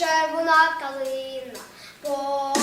червона калина, по